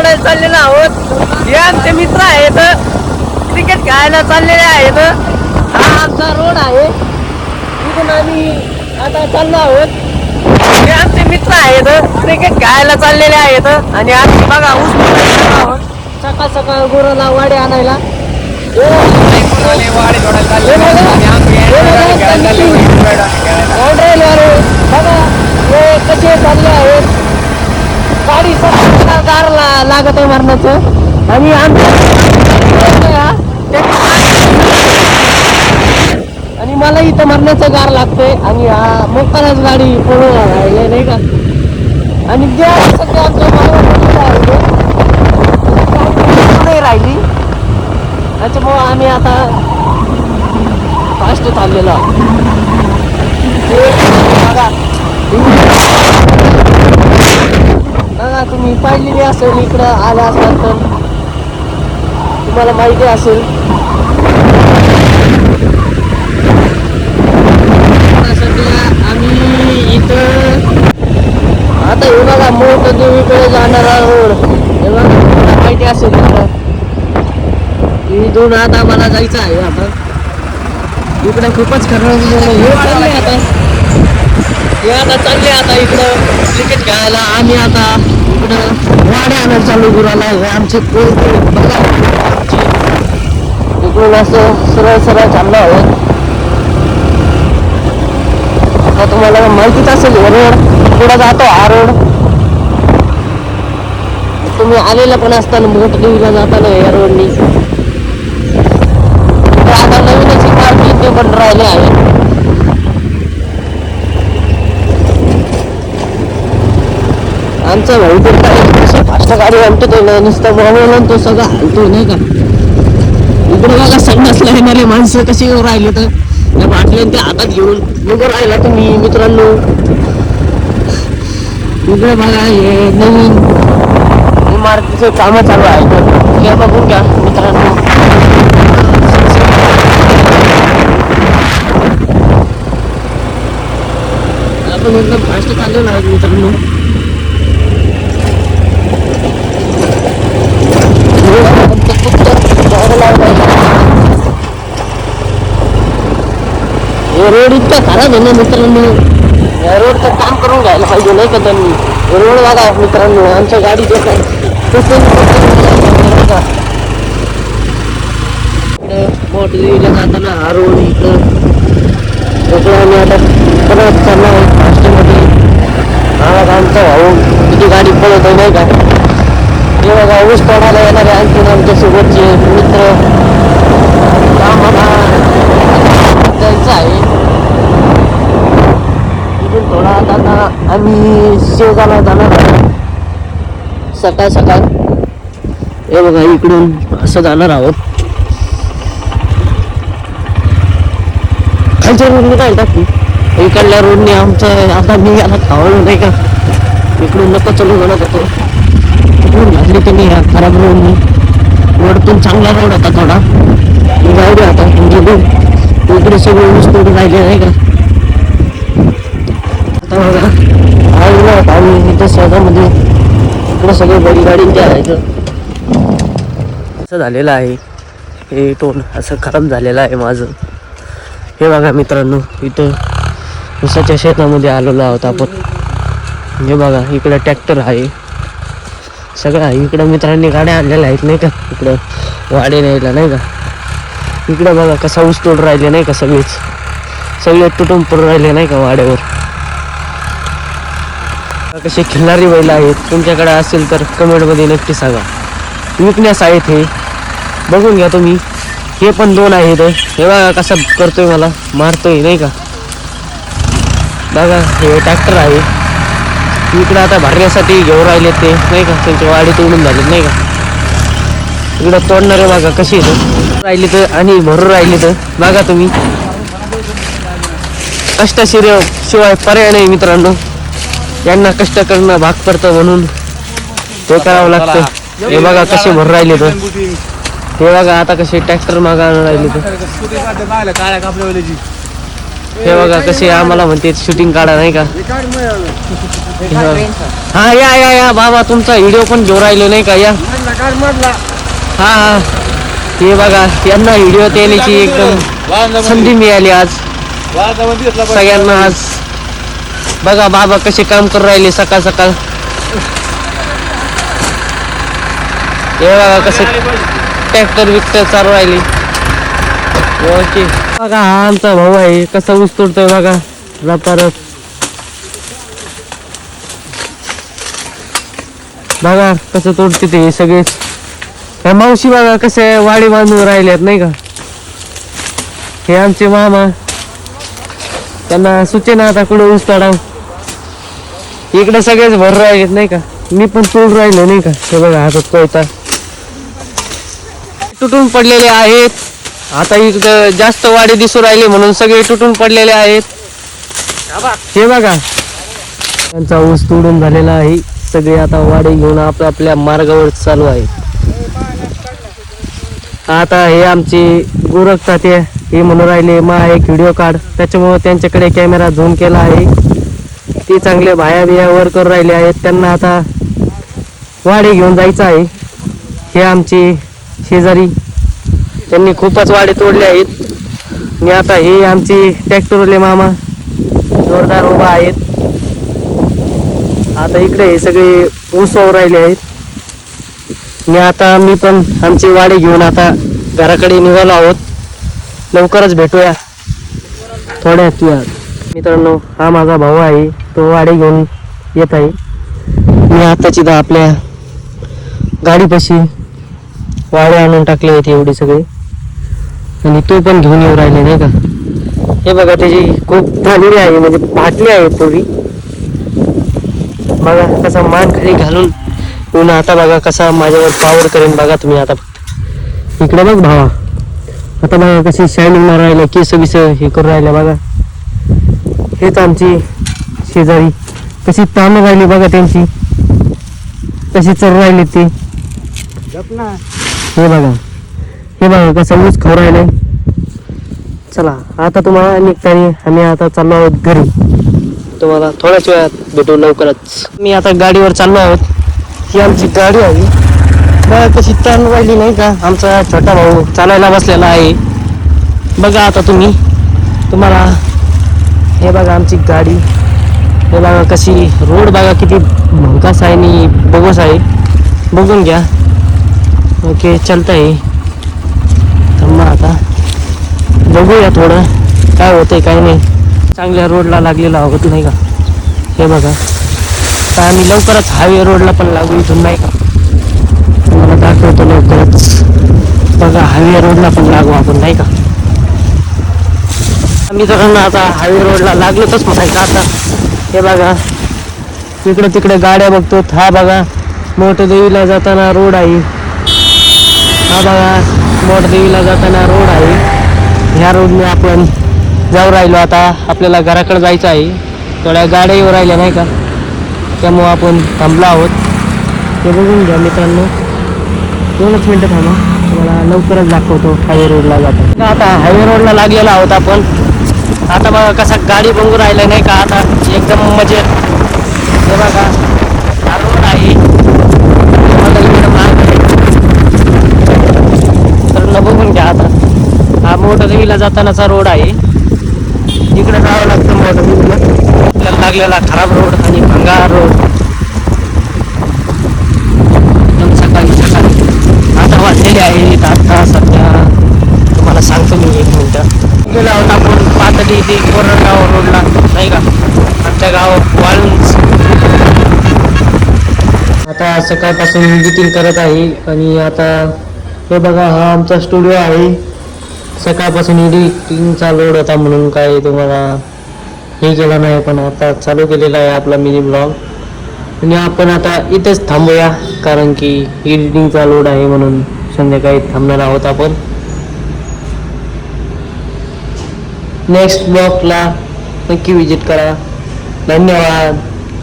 सोडायला चाललेलो आहोत. हे आमचे मित्र आहेत. क्रिकेट खेळायला चाललेले आहेत. हा आमचा रोड आहे. इथून आम्ही आता चाललो आहोत. हे आमचे मित्र आहेत. क्रिकेट खेळायला चाललेले आहेत. आणि आम्ही बघा ऊस आहोत सकाळ सकाळ गुराला वाडे आणायला. हे बघा. हे कसे चालले आहेत. गाडी सगळ्यांना गार ला- लागत आहे मरणाचं. आणि आमच्या आणि मला इथं मरण्याचं गार लागतंय. आणि हा गाडी पळून नाही का? आणि जे सध्या आमच्या मागावर नाही राहिली. त्याच्यामुळं आम्ही आता फास्ट चाललेलो आहोत हे बघा बघा तुम्ही पाहिलेली असेल इकडं आला असाल तर तुम्हाला माहिती असेल. आता सध्या आम्ही इथं आता हे बघा मोठ देवीकडे जाणारा रोड हे बघा तुम्हाला माहिती असेल इकडं इथून आता मला जायचं आहे आता. इकडे खूपच खरं हे आता. हे आता चालले आता इकडं. क्रिकेट खेळायला आम्ही आता इकडं वाडे आणायला चालू गुराला आमचे बघा. इकडून असं सरळ सरळ चाललं आहोत. आता तुम्हाला माहितीच असेल हे रोड जातो हा रोड. तुम्ही आलेला पण असताना मोठ देवीला जाताना या रोडनी. आता नवीनच इमारती ते पण राहिले आहे. आमचा भाऊ तर काय फास्ट गाडी आणतो तो ना, नुसतं मोबाईल आणि तो सगळं हलतो नाही का? इकडे बघा संडासला येणारे माणसं कशी येऊन राहिले तर. त्या बाटल्या ते हातात घेऊन उभं राहिला तुम्ही मित्रांनो. इकडे बघा हे नवीन इमारतीचं कामं चालू आहे. हे बघून घ्या मित्रांनो. आपण एकदम फास्ट चाललो ना मित्रांनो. रोड इतका खराब आहे ना मित्रांनो. या रोडचं काम करून घ्यायला पाहिजे नाही का त्यांनी? रोड बघा मित्रांनो आमच्या गाडी जे काय इकडं मोठीला जाताना हा रोड इकडं इकडं आम्ही आता परत चाललो आहे फास्टमध्ये हा बघा आमचा भाऊ किती गाडी पळत आहे नाही का? हे बघा ऊस तोडायला येणारे आणखीन आमच्या सोबतचे मित्र. आम्हाला जायचं आहे. इथून थोडा आता आम्ही शेवगाला जाणार आहे सकाळ सकाळ. हे बघा इकडून असं जाणार आहोत. खालच्या रोडने काय टाकू इकडल्या रोडने आमचं आता मी याला खावलं नाही का? इकडून नको चालू म्हणत होतो. इकडून घातली त्यांनी ह्या खराब रोड रोडतून चांगला रोड होता थोडा. जाऊ दे आता म्हणजे गेलो इकडे सगळे ऊस तोडून राहिले नाही का? आता बघा. आलेलो आहोत आम्ही इथे शहरामध्ये इकडे सगळे बैलगाडी ते आहे असं झालेलं आहे. हे टोन असं खराब झालेलं आहे माझं. हे बघा मित्रांनो इथं ऊसाच्या शेतामध्ये आलेलो आहोत आपण. हे बघा इकडं ट्रॅक्टर आहे. सगळ्या इकडं मित्रांनी गाड्या आणलेल्या आहेत नाही का? इकडं वाडे न्यायला नाही का? इकडं बघा कसा ऊस तोड राहिले नाही का सगळेच? सगळे तुटून पडून राहिले नाही का वाड्यावर? कसे खिल्लारी बैल आहेत. तुमच्याकडे असेल तर कमेंटमध्ये नक्की सांगा. विकण्यास आहेत हे. बघून घ्या तुम्ही. हे पण दोन आहेत. हे बघा कसा करतोय मला. मारतोय नाही का? बघा हे ट्रॅक्टर आहे. इकडं आता भरण्यासाठी घेऊन राहिले ते नाही का? त्यांची वाडी तोडून झालीत नाही का? इकडं तोडणारे बघा कशी येतं राहिली तर आणि भरून राहिली तर. बघा तुम्ही. कष्टशिर शिवाय पर्याय नाही मित्रांनो. यांना कष्ट करणं भाग पडतं म्हणून. ते करावं लागतं. हे बघा कसे भरून राहिले तर. हे बघा आता कसे ट्रॅक्टर मागा राहिले तर. हे बघा कसे आम्हाला म्हणते शूटिंग काढा नाही का? हे. हा या या या बाबा तुमचा व्हिडिओ पण घेऊन राहिलो नाही का? या. हा हा. हे बघा यांना व्हिडिओ देण्याची एकदम संधी मिळाली आज. सगळ्यांना आज. बघा बाबा कसे काम करून राहिले सकाळ सकाळ. हे बघा कसे ट्रॅक्टर विक्टर चालू राहिले. ओके. बघा हा आमचा भाऊ आहे. कसा ऊस तोडतोय बघा. रपारप बघा कसं तोडते ते सगळे ह्या मावशी बघा कसे वाडी बांधून राहिल्यात नाही का? हे आमचे मामा. त्यांना सुचेना आता कुठं ऊस तोडाव इकडे सगळेच भर राहिलेत नाही का? मी पण तोड राहिलो नाही का? हे बघा हातात कोयता तुटून पडलेले आहेत. आता इकडं जास्त वाडे दिसू राहिले म्हणून सगळे तुटून पडलेले आहेत. हे बघा. त्यांचा ऊस तोडून झालेला आहे. सगळे आता वाडे घेऊन आपल्या आपल्या मार्गावर चालू आहे आता हे आमचे गोरख ताते हे म्हणून राहिले मा एक व्हिडिओ काढ. त्याच्यामुळे त्यांच्याकडे कॅमेरा झूम केला आहे. ते चांगले भाया बिया वर करून राहिले आहेत. त्यांना आता वाडे घेऊन जायचं आहे. हे आमचे शेजारी त्यांनी खूपच वाडे तोडले आहेत. आणि आता हे आमची ट्रॅक्टरवाले मामा जोरदार उभा आहेत. आता इकडे हे सगळे ऊस वाहून राहिले आहेत. मी आता मी पण आमची वाडे घेऊन आता घराकडे निघालो आहोत. लवकरच भेटूया. थोड्यात वेळात. मित्रांनो हा माझा भाऊ आहे. तो वाडे घेऊन येत आहे. मी आताची तर आपल्या गाडीपाशी वाडे आणून टाकले आहेत एवढे सगळे. आणि तो पण घेऊन येऊ राहिले नाही का? हे बघा त्याची खूप झालेली आहे म्हणजे फाटली आहे पूर्वी. बघा कसा मान खाली घालून येऊन आता बघा कसा माझ्यावर पावर करेन बघा तुम्ही आता फक्त. इकडे बघ भावा. आता बघा कशी शायनिंग मार राहिल्या केस बिस हे करून राहिल्या बघा. हेच आमची शेजारी. कशी ताण राहिली बघा त्यांची. कशी चर राहिली ती. हे बघा. हे बघा कसं ऊस खाऊ राहिलंय चला आता तुम्हाला निघताना आम्ही आता चाललो आहोत घरी. तुम्हाला थोड्याच वेळात भेटू लवकरच. मी आता गाडीवर चाललो आहोत. ही आमची गाडी आहे. बघा कशी तण राहिली नाही का? आमचा छोटा भाऊ चालायला बसलेला आहे. बघा आता तुम्ही. तुम्हाला हे बघा आमची गाडी. हे बघा कशी रोड बघा किती भंकास आहे आणि बघूस आहे. बघून घ्या. ओके चलता आहे थांबा आता. बघूया थोडं. काय होतंय काय नाही. चांगल्या रोडला लागलेला आहोत नाही का? हे बघा. तर आम्ही लवकरच हायवे रोडला पण लागू इथून नाही का? तुम्हाला दाखवतो लवकरच. बघा हायवे रोडला पण लागू आपण नाही का? आम्ही तर आता हायवे रोडला लागलोच म्हणायचं आता. हे बघा. इकडे तिकडे गाड्या बघतो. हा बघा. मोठदेवीला जाताना रोड आहे. हा बघा. मोठदेवीला जाताना रोड आहे. ह्या रोडने आपण जाऊ राहिलो आता. आपल्याला घराकडे जायचं आहे. थोड्या गाड्या येऊ राहिल्या नाही का? त्यामुळं आपण थांबलो आहोत. ते बघून घ्या मित्रांनो. दोनच मिनटं थांबा. तुम्हाला लवकरच दाखवतो हायवे रोडला जातो आता हायवे रोडला लागलेलो आहोत आपण. आता बघा कसा गाडी बघू राहिला नाही का? आता एकदम म्हणजे हे बघा. हा रोड आहे हे बघा इकडे मार्ग आहे. तर न बघून घ्या आता हा जातानाचा रोड आहे. इकडे जावं लागतं मोठदेवीला आपल्याला लागलेला खराब रोड आणि भंगार रोड. एकदम सकाळी सकाळी आता वाजलेले आहेत आता सध्या. तुम्हाला सांगतो मी एक मिनटं. गेला होता आपण पातळी ते कोरडगाव रोडला नाही का? आमच्या गाव वाळूंज. आता सकाळपासून एडिटिंग करत आहे. आणि आता हे बघा हा आमचा स्टुडिओ आहे. सकाळपासून एडिटिंगचा लोड होता म्हणून काय तुम्हाला हे केलं नाही पण आता चालू केलेला आहे आपला मिनी ब्लॉग आणि आपण आता इथेच थांबूया कारण की एडिटिंगचा लोड आहे म्हणून संध्याकाळी थांबणार आहोत आपण. नेक्स्ट ब्लॉगला नक्की विजिट करा. धन्यवाद.